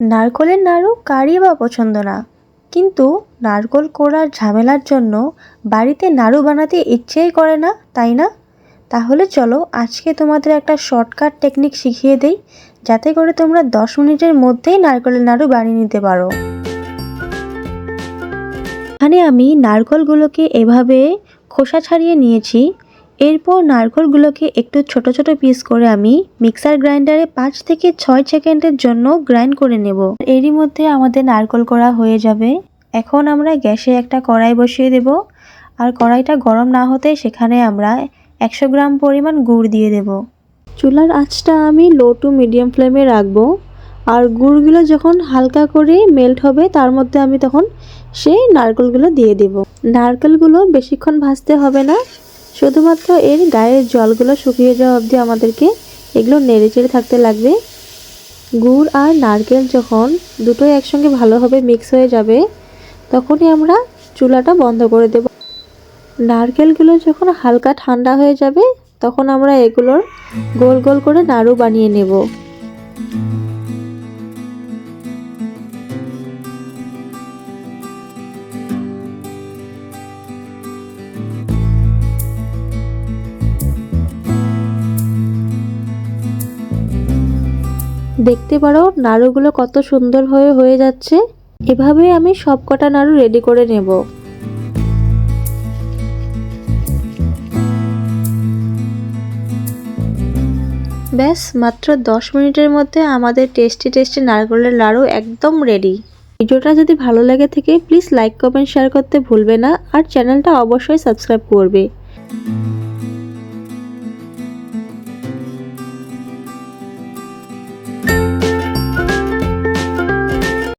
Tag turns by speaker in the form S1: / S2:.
S1: নারকলের নাড়ু কারই বা পছন্দ না। কিন্তু নারকল কোড়ার ঝামেলার জন্য বাড়িতে নাড়ু বানাতে ইচ্ছেই করে না, তাই না? তাহলে চলো আজকে তোমাদের একটা শর্টকাট টেকনিক শিখিয়ে দেই, যাতে করে তোমরা দশ মিনিটের মধ্যেই নারকলের নাড়ু বানিয়ে নিতে পারো। এখানে আমি নারকলগুলোকে এভাবে খোসা ছাড়িয়ে নিয়েছি। এরপর নারকলগুলোকে একটু ছোট ছোট পিস করে আমি মিক্সার গ্রাইন্ডারে পাঁচ থেকে ছয় সেকেন্ডের জন্য গ্রাইন্ড করে নেব। এরই মধ্যে আমাদের নারকল করা হয়ে যাবে। এখন আমরা গ্যাসে একটা কড়াই বসিয়ে দেব। আর কড়াইটা গরম না হতে সেখানে আমরা একশো গ্রাম পরিমাণ গুড় দিয়ে দেব। চুলার আঁচটা আমি লো টু মিডিয়াম ফ্লেমে রাখব। আর গুড়গুলো যখন হালকা করে মেল্ট হবে, তার মধ্যে আমি তখন সেই নারকেলগুলো দিয়ে দেব। নারকেলগুলো বেশিক্ষণ ভাজতে হবে না। শুধুমাত্র এর গায়ের জলগুলো শুকিয়ে যাওয়া অবধি আমাদেরকে এগুলো নেড়ে চেড়ে থাকতে লাগবে। গুড় আর নারকেল যখন দুটোই একসঙ্গে ভালোভাবে মিক্স হয়ে যাবে, তখনই আমরা চুলাটা বন্ধ করে দেব। নারকেলগুলো যখন হালকা ঠান্ডা হয়ে যাবে, তখন আমরা এগুলোর গোল গোল করে নাড়ু বানিয়ে নেব। দেখতে পারো নাড়ুগুলো কত সুন্দর হয়ে হয়ে যাচ্ছে। এভাবে আমি সব কটা নাড়ু রেডি করে নেব। ব্যাস, মাত্র দশ মিনিটের মধ্যে আমাদের টেস্টি টেস্টি নারকেলের লাড়ু একদম রেডি ভিডিওটা যদি ভালো লাগে থেকে প্লিজ লাইক কমেন্ট শেয়ার করতে ভুলবে না আর চ্যানেলটা অবশ্যই সাবস্ক্রাইব করবে।